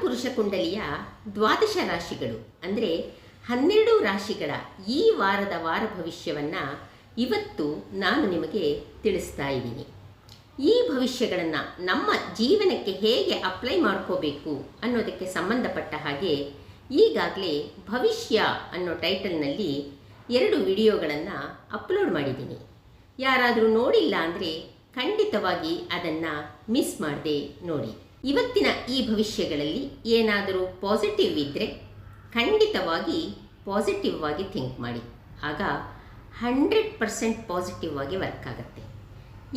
ಕಾಲಪುರುಷ ಕುಂಡಲಿಯ ದ್ವಾದಶ ರಾಶಿಗಳು, ಅಂದರೆ ಹನ್ನೆರಡು ರಾಶಿಗಳ ಈ ವಾರದ ವಾರ ಭವಿಷ್ಯವನ್ನು ಇವತ್ತು ನಾನು ನಿಮಗೆ ತಿಳಿಸ್ತಾ ಇದ್ದೀನಿ. ಈ ಭವಿಷ್ಯಗಳನ್ನು ನಮ್ಮ ಜೀವನಕ್ಕೆ ಹೇಗೆ ಅಪ್ಲೈ ಮಾಡ್ಕೋಬೇಕು ಅನ್ನೋದಕ್ಕೆ ಸಂಬಂಧಪಟ್ಟ ಹಾಗೆ ಈಗಾಗಲೇ ಭವಿಷ್ಯ ಅನ್ನೋ ಟೈಟಲ್ನಲ್ಲಿ ಎರಡು ವಿಡಿಯೋಗಳನ್ನು ಅಪ್ಲೋಡ್ ಮಾಡಿದ್ದೀನಿ. ಯಾರಾದರೂ ನೋಡಿಲ್ಲ ಅಂದರೆ ಖಂಡಿತವಾಗಿ ಅದನ್ನು ಮಿಸ್ ಮಾಡದೆ ನೋಡಿ. ಇವತ್ತಿನ ಈ ಭವಿಷ್ಯಗಳಲ್ಲಿ ಏನಾದರೂ ಪಾಸಿಟಿವ್ ಇದ್ದರೆ ಖಂಡಿತವಾಗಿ ಪಾಸಿಟಿವ್ ಆಗಿ ಥಿಂಕ್ ಮಾಡಿ. ಆಗ ಹಂಡ್ರೆಡ್ ಪರ್ಸೆಂಟ್ ಪಾಸಿಟಿವ್ ಆಗಿ ವರ್ಕ್ ಆಗುತ್ತೆ.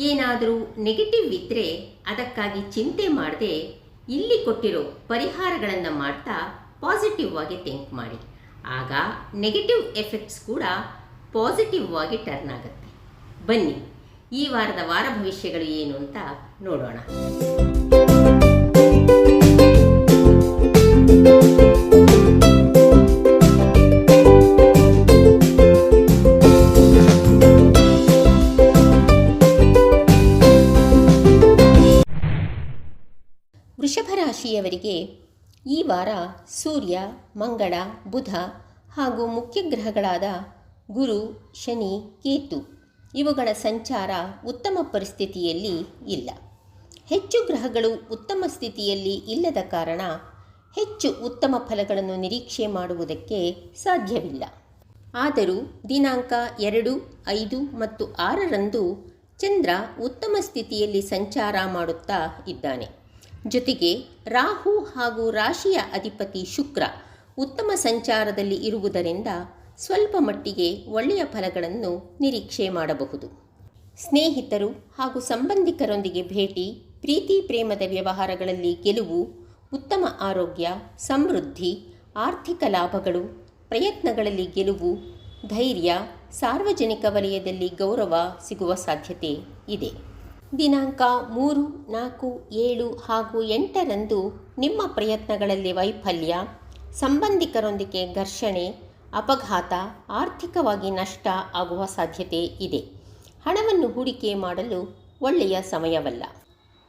ಏನಾದರೂ ನೆಗೆಟಿವ್ ಇದ್ದರೆ ಅದಕ್ಕಾಗಿ ಚಿಂತೆ ಮಾಡದೆ ಇಲ್ಲಿ ಕೊಟ್ಟಿರೋ ಪರಿಹಾರಗಳನ್ನು ಮಾಡ್ತಾ ಪಾಸಿಟಿವ್ ಆಗಿ ಥಿಂಕ್ ಮಾಡಿ. ಆಗ ನೆಗೆಟಿವ್ ಎಫೆಕ್ಟ್ಸ್ ಕೂಡ ಪಾಸಿಟಿವ್ ಆಗಿ ಟರ್ನ್ ಆಗುತ್ತೆ. ಬನ್ನಿ, ಈ ವಾರದ ವಾರ ಭವಿಷ್ಯಗಳು ಏನು ಅಂತ ನೋಡೋಣ. ರಾಶಿಯವರಿಗೆ ಈ ವಾರ ಸೂರ್ಯ, ಮಂಗಳ, ಬುಧ ಹಾಗೂ ಮುಖ್ಯ ಗ್ರಹಗಳಾದ ಗುರು, ಶನಿ, ಕೇತು ಇವುಗಳ ಸಂಚಾರ ಉತ್ತಮ ಪರಿಸ್ಥಿತಿಯಲ್ಲಿ ಇಲ್ಲ. ಹೆಚ್ಚು ಗ್ರಹಗಳು ಉತ್ತಮ ಸ್ಥಿತಿಯಲ್ಲಿ ಇಲ್ಲದ ಕಾರಣ ಹೆಚ್ಚು ಉತ್ತಮ ಫಲಗಳನ್ನು ನಿರೀಕ್ಷೆ ಮಾಡುವುದಕ್ಕೆ ಸಾಧ್ಯವಿಲ್ಲ. ಆದರೂ ದಿನಾಂಕ ಎರಡು, ಐದು ಮತ್ತು ಆರರಂದು ಚಂದ್ರ ಉತ್ತಮ ಸ್ಥಿತಿಯಲ್ಲಿ ಸಂಚಾರ ಮಾಡುತ್ತಾ ಇದ್ದಾನೆ. ಜೊತೆಗೆ ರಾಹು ಹಾಗೂ ರಾಶಿಯ ಅಧಿಪತಿ ಶುಕ್ರ ಉತ್ತಮ ಸಂಚಾರದಲ್ಲಿ ಇರುವುದರಿಂದ ಸ್ವಲ್ಪ ಮಟ್ಟಿಗೆ ಒಳ್ಳೆಯ ಫಲಗಳನ್ನು ನಿರೀಕ್ಷೆ ಮಾಡಬಹುದು. ಸ್ನೇಹಿತರು ಹಾಗೂ ಸಂಬಂಧಿಕರೊಂದಿಗೆ ಭೇಟಿ, ಪ್ರೀತಿ ಪ್ರೇಮದ ವ್ಯವಹಾರಗಳಲ್ಲಿ ಗೆಲುವು, ಉತ್ತಮ ಆರೋಗ್ಯ, ಸಮೃದ್ಧಿ, ಆರ್ಥಿಕ ಲಾಭಗಳು, ಪ್ರಯತ್ನಗಳಲ್ಲಿ ಗೆಲುವು, ಧೈರ್ಯ, ಸಾರ್ವಜನಿಕ ವಲಯದಲ್ಲಿ ಗೌರವ ಸಿಗುವ ಸಾಧ್ಯತೆ ಇದೆ. ದಿನಾಂಕ ಮೂರು, ನಾಲ್ಕು, ಏಳು ಹಾಗೂ ಎಂಟರಂದು ನಿಮ್ಮ ಪ್ರಯತ್ನಗಳಲ್ಲಿ ವೈಫಲ್ಯ, ಸಂಬಂಧಿಕರೊಂದಿಗೆ ಘರ್ಷಣೆ, ಅಪಘಾತ, ಆರ್ಥಿಕವಾಗಿ ನಷ್ಟ ಆಗುವ ಸಾಧ್ಯತೆ ಇದೆ. ಹಣವನ್ನು ಹೂಡಿಕೆ ಮಾಡಲು ಒಳ್ಳೆಯ ಸಮಯವಲ್ಲ.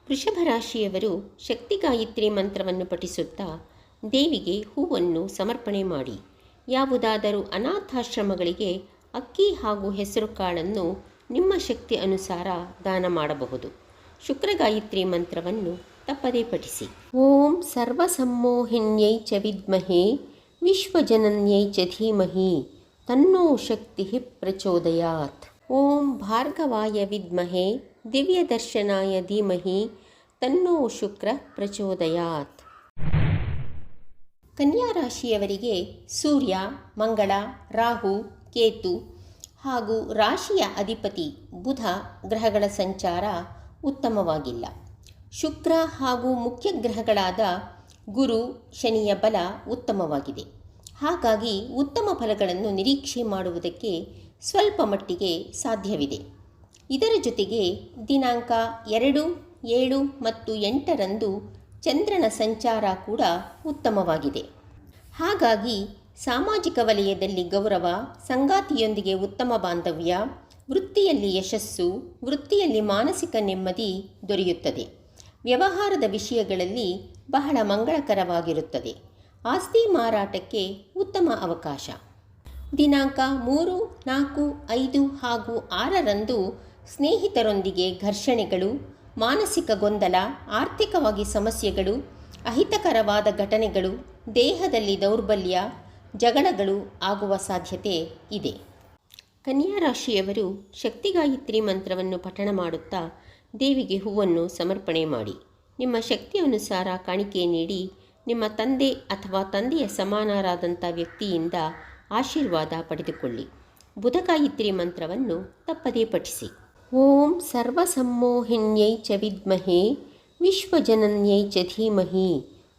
ವೃಷಭ ರಾಶಿಯವರು ಶಕ್ತಿ ಗಾಯತ್ರಿ ಮಂತ್ರವನ್ನು ಪಠಿಸುತ್ತಾ ದೇವಿಗೆ ಹೂವನ್ನು ಸಮರ್ಪಣೆ ಮಾಡಿ. ಯಾವುದಾದರೂ ಅನಾಥಾಶ್ರಮಗಳಿಗೆ ಅಕ್ಕಿ ಹಾಗೂ ಹೆಸರು ಕಾಳನ್ನು ನಿಮ್ಮ ಶಕ್ತಿ ಅನುಸಾರ ದಾನ ಮಾಡಬಹುದು. ಶುಕ್ರ ಗಾಯತ್ರಿ ಮಂತ್ರವನ್ನು ತಪ್ಪದೇ ಪಠಿಸಿ. ಓಂ ಸರ್ವಸಮ್ಮೋಹಿನ್ಯೈ ಚ ವಿದ್ಮಹೇ, ವಿಶ್ವಜನನ್ಯೈ ಚ ಧೀಮಹಿ, ತನ್ನೋ ಶಕ್ತಿ ಪ್ರಚೋದಯಾತ್. ಓಂ ಭಾರ್ಗವಾಯ ವಿದ್ಮಹೇ, ದಿವ್ಯದರ್ಶನಾಯ ಧೀಮಹಿ, ತನ್ನೋ ಶುಕ್ರ ಪ್ರಚೋದಯಾತ್. ಕನ್ಯಾ ರಾಶಿಯವರಿಗೆ ಸೂರ್ಯ, ಮಂಗಳ, ರಾಹು, ಕೇತು ಹಾಗೂ ರಾಶಿಯ ಅಧಿಪತಿ ಬುಧ ಗ್ರಹಗಳ ಸಂಚಾರ ಉತ್ತಮವಾಗಿಲ್ಲ. ಶುಕ್ರ ಹಾಗೂ ಮುಖ್ಯ ಗ್ರಹಗಳಾದ ಗುರು, ಶನಿಯ ಬಲ ಉತ್ತಮವಾಗಿದೆ. ಹಾಗಾಗಿ ಉತ್ತಮ ಫಲಗಳನ್ನು ನಿರೀಕ್ಷೆ ಮಾಡುವುದಕ್ಕೆ ಸ್ವಲ್ಪ ಮಟ್ಟಿಗೆ ಸಾಧ್ಯವಿದೆ. ಇದರ ಜೊತೆಗೆ ದಿನಾಂಕ ಎರಡು, ಏಳು ಮತ್ತು ಎಂಟರಂದು ಚಂದ್ರನ ಸಂಚಾರ ಕೂಡ ಉತ್ತಮವಾಗಿದೆ. ಹಾಗಾಗಿ ಸಾಮಾಜಿಕ ವಲಯದಲ್ಲಿ ಗೌರವ, ಸಂಗಾತಿಯೊಂದಿಗೆ ಉತ್ತಮ ಬಾಂಧವ್ಯ, ವೃತ್ತಿಯಲ್ಲಿ ಯಶಸ್ಸು, ವೃತ್ತಿಯಲ್ಲಿ ಮಾನಸಿಕ ನೆಮ್ಮದಿ ದೊರೆಯುತ್ತದೆ. ವ್ಯವಹಾರದ ವಿಷಯಗಳಲ್ಲಿ ಬಹಳ ಮಂಗಳಕರವಾಗಿರುತ್ತದೆ. ಆಸ್ತಿ ಮಾರಾಟಕ್ಕೆ ಉತ್ತಮ ಅವಕಾಶ. ದಿನಾಂಕ ಮೂರು, ನಾಲ್ಕು, ಐದು ಹಾಗೂ ಆರರಂದು ಸ್ನೇಹಿತರೊಂದಿಗೆ ಘರ್ಷಣೆಗಳು, ಮಾನಸಿಕ ಗೊಂದಲ, ಆರ್ಥಿಕವಾಗಿ ಸಮಸ್ಯೆಗಳು, ಅಹಿತಕರವಾದ ಘಟನೆಗಳು, ದೇಹದಲ್ಲಿ ದೌರ್ಬಲ್ಯ ಜಗಳಗಳು ಆಗುವ ಸಾಧ್ಯತೆ ಇದೆ. ಕನ್ಯಾ ರಾಶಿಯವರು ಶಕ್ತಿಗಾಯತ್ರಿ ಮಂತ್ರವನ್ನು ಪಠಣ ಮಾಡುತ್ತಾ ದೇವಿಗೆ ಹೂವನ್ನು ಸಮರ್ಪಣೆ ಮಾಡಿ. ನಿಮ್ಮ ಶಕ್ತಿ ಅನುಸಾರ ಕಾಣಿಕೆ ನೀಡಿ ನಿಮ್ಮ ತಂದೆ ಅಥವಾ ತಂದೆಯ ಸಮಾನರಾದಂಥ ವ್ಯಕ್ತಿಯಿಂದ ಆಶೀರ್ವಾದ ಪಡೆದುಕೊಳ್ಳಿ. ಬುಧಗಾಯತ್ರಿ ಮಂತ್ರವನ್ನು ತಪ್ಪದೇ ಪಠಿಸಿ. ಓಂ ಸರ್ವಸಮ್ಮೋಹಿನ್ಯೈ ಚ ವಿದ್ಮಹೇ, ವಿಶ್ವಜನನ್ಯೈ ಚ ಧೀಮಹಿ,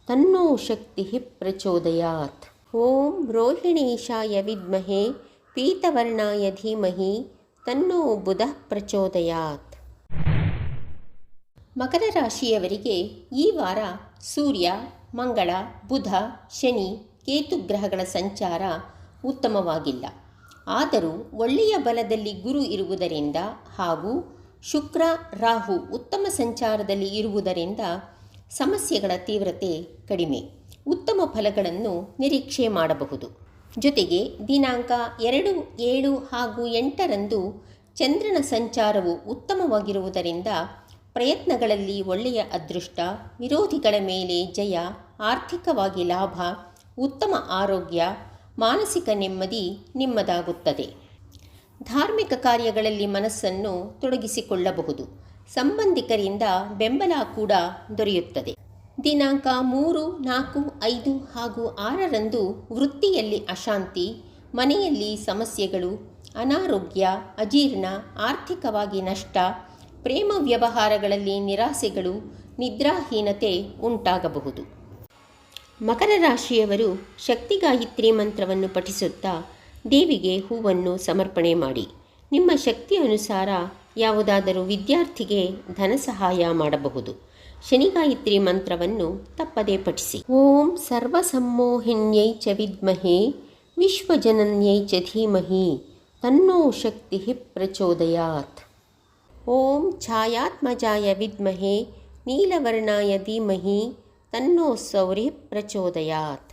ತನ್ನೋ ಶಕ್ತಿ ಪ್ರಚೋದಯಾತ್. ಓಂ ರೋಹಿಣೀಶಾಯ ವಿದ್ಮಹೆ ಪೀತವರ್ಣಾಯ ಧೀಮಹಿ ತನ್ನೋ ಬುಧ ಪ್ರಚೋದಯಾತ್. ಮಕರ ರಾಶಿಯವರಿಗೆ ಈ ವಾರ ಸೂರ್ಯ, ಮಂಗಳ, ಬುಧ, ಶನಿ, ಕೇತು ಗ್ರಹಗಳ ಸಂಚಾರ ಉತ್ತಮವಾಗಿಲ್ಲ. ಆದರೂ ಒಳ್ಳೆಯ ಬಲದಲ್ಲಿ ಗುರು ಇರುವುದರಿಂದ ಹಾಗೂ ಶುಕ್ರ, ರಾಹು ಉತ್ತಮ ಸಂಚಾರದಲ್ಲಿ ಇರುವುದರಿಂದ ಸಮಸ್ಯೆಗಳ ತೀವ್ರತೆ ಕಡಿಮೆ. ಉತ್ತಮ ಫಲಗಳನ್ನು ನಿರೀಕ್ಷೆ ಮಾಡಬಹುದು. ಜೊತೆಗೆ ದಿನಾಂಕ ಎರಡು, ಏಳು ಹಾಗೂ ಎಂಟರಂದು ಚಂದ್ರನ ಸಂಚಾರವು ಉತ್ತಮವಾಗಿರುವುದರಿಂದ ಪ್ರಯತ್ನಗಳಲ್ಲಿ ಒಳ್ಳೆಯ ಅದೃಷ್ಟ, ವಿರೋಧಿಗಳ ಮೇಲೆ ಜಯ, ಆರ್ಥಿಕವಾಗಿ ಲಾಭ, ಉತ್ತಮ ಆರೋಗ್ಯ, ಮಾನಸಿಕ ನೆಮ್ಮದಿ ನಿಮ್ಮದಾಗುತ್ತದೆ. ಧಾರ್ಮಿಕ ಕಾರ್ಯಗಳಲ್ಲಿ ಮನಸ್ಸನ್ನು ತೊಡಗಿಸಿಕೊಳ್ಳಬಹುದು. ಸಂಬಂಧಿಕರಿಂದ ಬೆಂಬಲ ಕೂಡ ದೊರೆಯುತ್ತದೆ. ದಿನಾಂಕ ಮೂರು, ನಾಲ್ಕು, ಐದು ಹಾಗೂ ಆರರಂದು ವೃತ್ತಿಯಲ್ಲಿ ಅಶಾಂತಿ, ಮನೆಯಲ್ಲಿ ಸಮಸ್ಯೆಗಳು, ಅನಾರೋಗ್ಯ, ಅಜೀರ್ಣ, ಆರ್ಥಿಕವಾಗಿ ನಷ್ಟ, ಪ್ರೇಮ ವ್ಯವಹಾರಗಳಲ್ಲಿ ನಿರಾಸೆಗಳು, ನಿದ್ರಾಹೀನತೆ ಉಂಟಾಗಬಹುದು. ಮಕರ ರಾಶಿಯವರು ಶಕ್ತಿಗಾಯತ್ರಿ ಮಂತ್ರವನ್ನು ಪಠಿಸುತ್ತಾ ದೇವಿಗೆ ಹೂವನ್ನು ಸಮರ್ಪಣೆ ಮಾಡಿ. ನಿಮ್ಮ ಶಕ್ತಿ ಅನುಸಾರ ಯಾವುದಾದರೂ ವಿದ್ಯಾರ್ಥಿಗೆ ಧನ ಸಹಾಯ ಮಾಡಬಹುದು. ಶನಿಗಾಯತ್ರಿ ಮಂತ್ರವನ್ನು ತಪ್ಪದೇ ಪಠಿಸಿ. ಓಂ ಸರ್ವಸಮ್ಮೋಹಿನ್ಯೈ ಚ ವಿದ್ಮಹೆ, ವಿಶ್ವಜನನ್ಯೈ ಚ ಧೀಮಹಿ, ತನ್ನೋ ಶಕ್ತಿ ಪ್ರಚೋದಯಾತ್. ಓಂ ಛಾಯಾತ್ಮಜಾಯ ವಿದ್ಮಹೇ, ನೀಲವರ್ಣಾಯ ಧೀಮಹಿ, ತನ್ನೋ ಸೌರ್ಯ ಪ್ರಚೋದಯಾತ್.